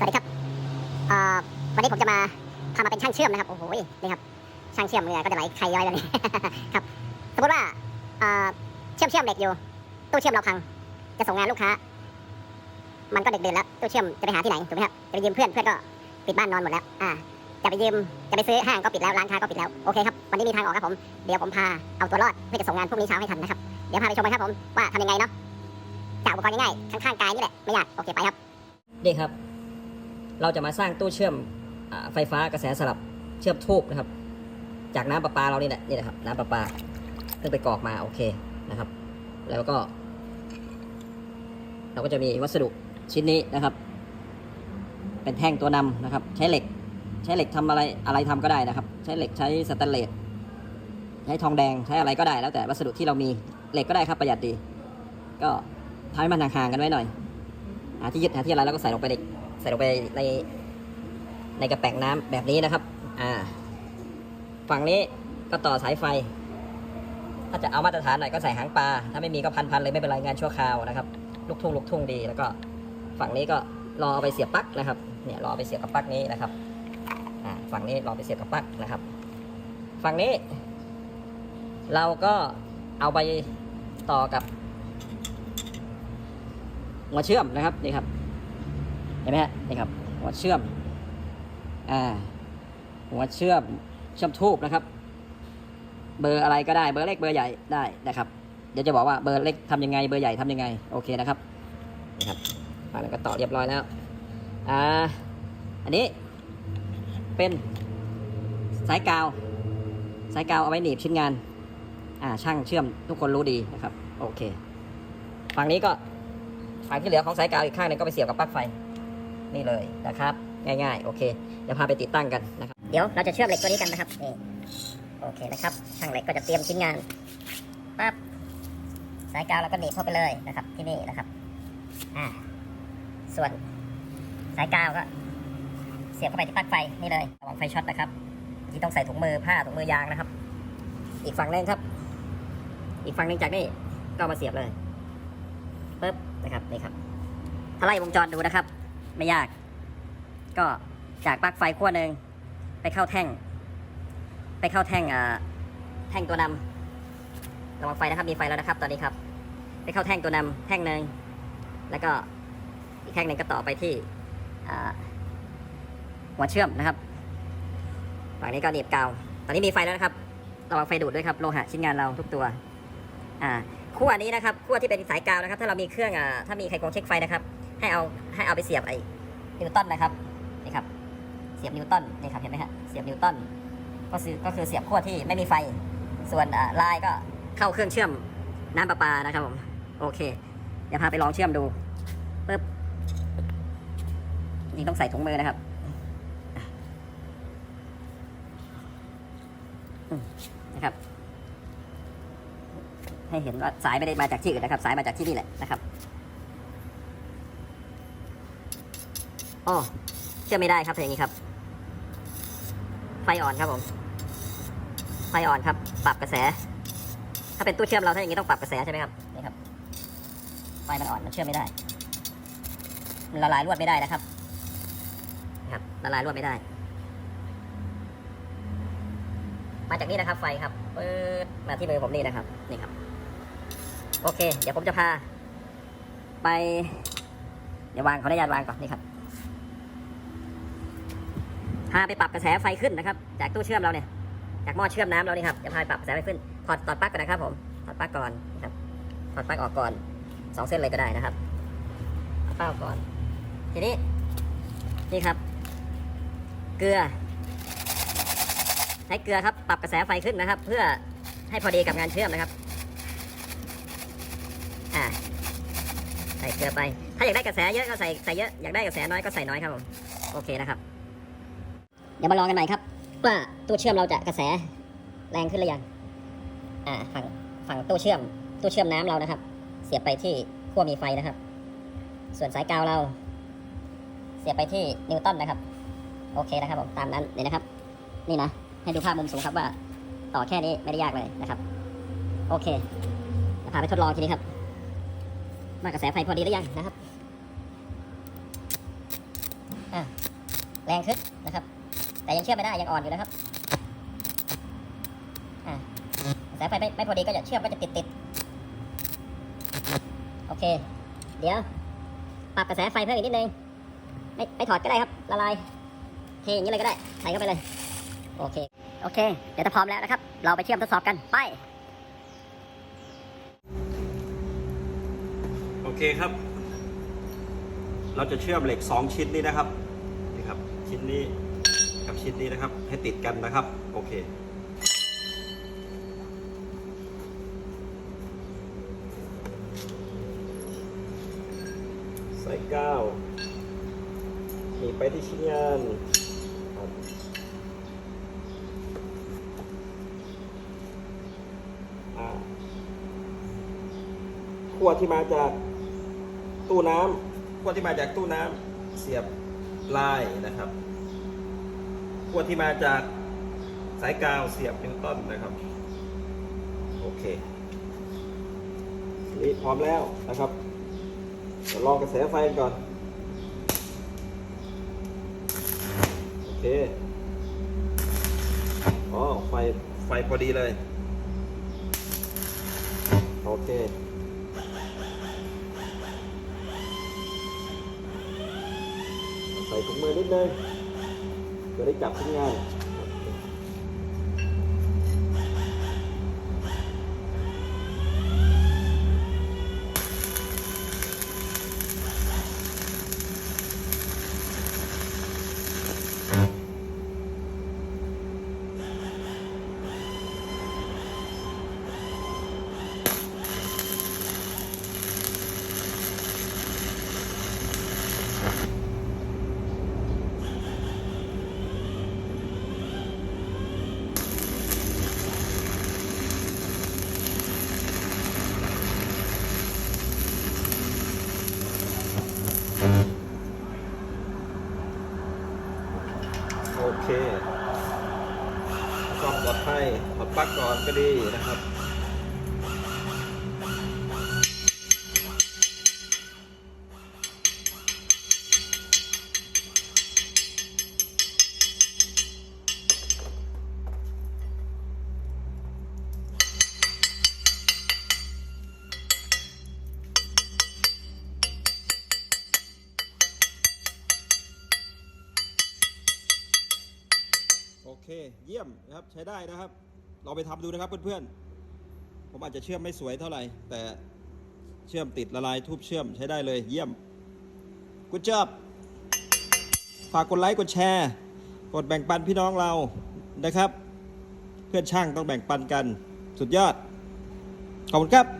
สวัสดีครับวันนี้ผมจะมาพามาเป็นช่างเชื่อมนะครับ โอ้โห นี่ครับ ช่างเชื่อมเนี่ยก็จะไหลใครย้อยแล้วนี่ครับ สมมติว่าเชื่อมเชื่อมเหล็กอยู่ ตู้เชื่อมเราพัง จะส่งงานลูกค้า มันก็เดึกดื่นแล้ว ตู้เชื่อมจะไปหาที่ไหน ถูกไหมครับ จะไปยืมเพื่อน เพื่อนก็ปิดบ้านนอนหมดแล้ว อ่า จะไปยืม จะไปซื้อห้างก็ปิดแล้ว ร้านค้าก็ปิดแล้ว โอเคครับ วันนี้มีทางออกครับผม เดี๋ยวผมพาเอาตัวรอดเพื่อจะส่งงานพรุ่งนี้เช้าให้ทันนะครับ เดี๋ยวพาไปชมกันครับผมว่าทำยังไงเนาะจากอุปกรณ์ง่ายๆข้างๆกายนี่แหละ ไม่ยาก โอเค ไปครับ นี่ครับ เราจะมาสร้างตู้เชื่อมอไฟฟ้ากระแสสลับเชื่อมทูบนะครับ จากน้ำประปาเรานี่แหละนี่แหละครับน้ำประปาเพิ่งไปกรอกมาโอเคนะครับ แล้วก็ เราก็จะมีวัสดุชิ้นนี้นะครับ เป็นแท่งตัวนำนะครับ ใช้เหล็ก ใช้เหล็กทำอะไรอะไรทำก็ได้นะครับ ใช้เหล็กใช้สแตนเลสใช้ทองแดงใช้อะไรก็ได้แล้วแต่วัสดุที่เรามีเหล็กก็ได้ครับประหยัดดี ก็ทำให้มันห่างๆกันไว้หน่อยหาที่ยึดหาที่อะไรแล้วก็ใส่ลงไปใน ใส่ลงไปในในกระแป้งน้ำแบบนี้นะครับ อ่า ฝั่งนี้ก็ต่อสายไฟ ถ้าจะเอามาตรฐานหน่อยก็ใส่หางปลา ถ้าไม่มีก็พันๆเลยไม่เป็นไรงานชั่วคราวนะครับ ลูกทุ่งลูกทุ่งดี แล้วก็ฝั่งนี้ก็รอเอาไปเสียบปลั๊กนะครับ เนี่ยรอไปเสียบกับปลั๊กนี้นะครับ อ่า ฝั่งนี้รอไปเสียบกับปลั๊กนะครับ ฝั่งนี้ เราก็เอาไปต่อกับหัวเชื่อมนะครับนี่ครับ เห็นไหมฮะนี่ครับหัวเชื่อมอ่าหัวเชื่อมเชื่อมทูบนะครับ เบอร์อะไรก็ได้เบอร์เล็กเบอร์ใหญ่ได้นะครับ เดี๋ยวจะบอกว่าเบอร์เล็กทำยังไงเบอร์ใหญ่ทำยังไงโอเคนะครับนี่ครับมาแล้วก็ต่อเรียบร้อยแล้วอ่าอันนี้เป็นสายกาว สายกาวเอาไว้หนีบชิ้นงาน อ่าช่างเชื่อมทุกคนรู้ดีนะครับ โอเค ฝั่งนี้ก็ฝั่งที่เหลือของสายกาวอีกข้างนึงก็ไปเสียบกับปลั๊กไฟ นี่เลยนะครับ ง่ายๆ โอเค เดี๋ยวพาไปติดตั้งกันนะครับ เดี๋ยวเราจะเชื่อมเหล็กตัวนี้กันนะครับนี่โอเคนะครับ ช่างเหล็กก็จะเตรียมชิ้นงานปั๊บสายกาวเราก็หนีบเข้าไปเลยนะครับ ที่นี่นะครับอ่าส่วนสายกาวก็เสียบเข้าไปที่ปลั๊กไฟนี่เลยระวังไฟช็อตนะครับที่ต้องใส่ถุงมือผ้าถุงมือยางนะครับ อีกฝั่งหนึงครับ อีกฝั่งหนึงจากนี่ก็มาเสียบเลยปึ๊บนะครับนี่ครับถ้าไล่วงจรดูนะครับ ไม่ยาก ก็จากปลั๊กไฟขั้วหนึ่งไปเข้าแท่ง ไปเข้าแท่งอ่าแท่งตัวนำระวังไฟนะครับมีไฟแล้วนะครับ ตอนนี้ครับ ไปเข้าแท่งตัวนำแท่งหนึ่งแล้วก็อีกแท่งหนึ่งก็ต่อไปที่หัวเชื่อมนะครับฝั่งนี้ก็หนีบกาว ตอนนี้มีไฟแล้วนะครับระวังไฟดูดด้วยครับโลหะชิ้นงานเราทุกตัวอ่าขั้วนี้นะครับขั้วที่เป็นสายกาวนะครับ ถ้าเรามีเครื่องอ่าถ้ามีไขควงเช็คไฟนะครับ ให้เอาให้เอาไปเสียบไอ้นิวตันนะครับนี่ครับเสียบนิวตันนี่ครับเห็นไหมฮะเสียบนิวตันก็คือก็คือเสียบขั้วที่ไม่มีไฟ ส่วนลายก็เข้าเครื่องเชื่อมน้ำประปานะครับผมโอเค เดี๋ยวพาไปลองเชื่อมดูปึ๊บนี่ต้องใส่ถุงมือนะครับนะครับ ให้เห็นว่าสายไม่ได้มาจากที่อื่นนะครับ สายมาจากที่นี่แหละนะครับ อ๋อเชื่อมไม่ได้ครับถ้าอย่างนี้ครับ ไฟอ่อนครับผม ไฟอ่อนครับ ปรับกระแส ถ้าเป็นตู้เชื่อมเราถ้าอย่างนี้ต้องปรับกระแสใช่ไหมครับนี่ครับ ไฟมันอ่อนมันเชื่อมไม่ได้ มันละลายรวดไม่ได้นะครับนะครับละลายรวดไม่ได้ มาจากนี่นะครับ ไฟครับปื๊ดมาที่มือผมนี่นะครับ นี่ครับ โอเค เดี๋ยวผมจะพา ไป เดี๋ยววางขออนุญาตวางก่อนนี่ครับ พาไปปรับกระแสไฟขึ้นนะครับ จากตู้เชื่อมเราเนี่ย จากหม้อเชื่อมน้ำเรานี่ครับจะพาไปปรับกระแสไฟขึ้นถอดถอดปลั๊กก่อนนะครับ ผมถอดปลั๊กก่อนนะครับถอดปลั๊กออกก่อนสองเส้นเลยก็ได้นะครับเอาปลั๊กก่อน ทีนี้นี่ครับ เกลือ ใช้เกลือครับปรับกระแสไฟขึ้นนะครับ เพื่อให้พอดีกับงานเชื่อมนะครับอ่าใส่เกลือไป ถ้าอยากได้กระแสเยอะก็ใส่ใส่เยอะอยากได้กระแสน้อยก็ใส่น้อยครับผมโอเคนะครับ เดี๋ยวมาลองกันใหม่ครับ ว่าตู้เชื่อมเราจะกระแสแรงขึ้นหรือยังอ่าฝั่งฝั่งตู้เชื่อมตู้เชื่อมน้ำเรานะครับ เสียบไปที่ขั้วมีไฟนะครับ ส่วนสายกาวเรา เสียบไปที่นิวตันนะครับ โอเคนะครับผมตามนั้นนี่นะครับ นี่นะให้ดูภาพมุมสูงครับว่า ต่อแค่นี้ไม่ได้ยากเลยนะครับ โอเคเดี๋ยวพาไปทดลองทีนี้ครับว่ากระแสไฟพอดีหรือยังนะครับอะแรงขึ้นนะครับ แต่ยังเชื่อมไม่ได้ยังอ่อนอยู่นะครับอะสายไฟไม่ไม่พอดีก็จะเชื่อมก็จะติดติดโอเค เดี๋ยว ปรับกระแสไฟเพิ่มอีกนิดนึงไม่ไม่ถอดก็ได้ครับละลายเทอย่างนี้เลยก็ได้ใส่เข้าไปเลย โอเค โอเค เดี๋ยวถ้าพร้อมแล้วนะครับ เราไปเชื่อมทดสอบกันไป โอเคครับ เราจะเชื่อมเหล็ก 2 ชิ้นนี้นะครับ นี่ครับ ชิ้นนี้ ชิ้นนี้นะครับ ให้ติดกันนะครับ โอเค ใส่ก้าวหนีไปที่ชิ้นงานอ่าขั้วที่มาจากตู้น้ำขั้วที่มาจากตู้น้ำเสียบลายนะครับ ขั้วที่มาจากสายกาวเสียบนิวตันนะครับ โอเคนี่พร้อมแล้วนะครับเดี๋ยวลองกระแสไฟก่อน โอเค อ๋อ ไฟ ไฟพอดีเลย โอเคใส่ถุงมือนิดนึง จะได้จับชิ้นง่าย เคความปลอดภัยถอปักก่อนก็ดีนะครับ เคเยี่ยมนะครับใช้ได้นะครับ เราไปทำดูนะครับเพื่อนๆ ผมอาจจะเชื่อมไม่สวยเท่าไหร่ แต่เชื่อมติดละลายทุบเชื่อมใช้ได้เลยเยี่ยมกุจอบฝากกดไลค์กดแชร์ กดแบ่งปันพี่น้องเรานะครับ เพื่อนช่างต้องแบ่งปันกันสุดยอด ขอบคุณครับ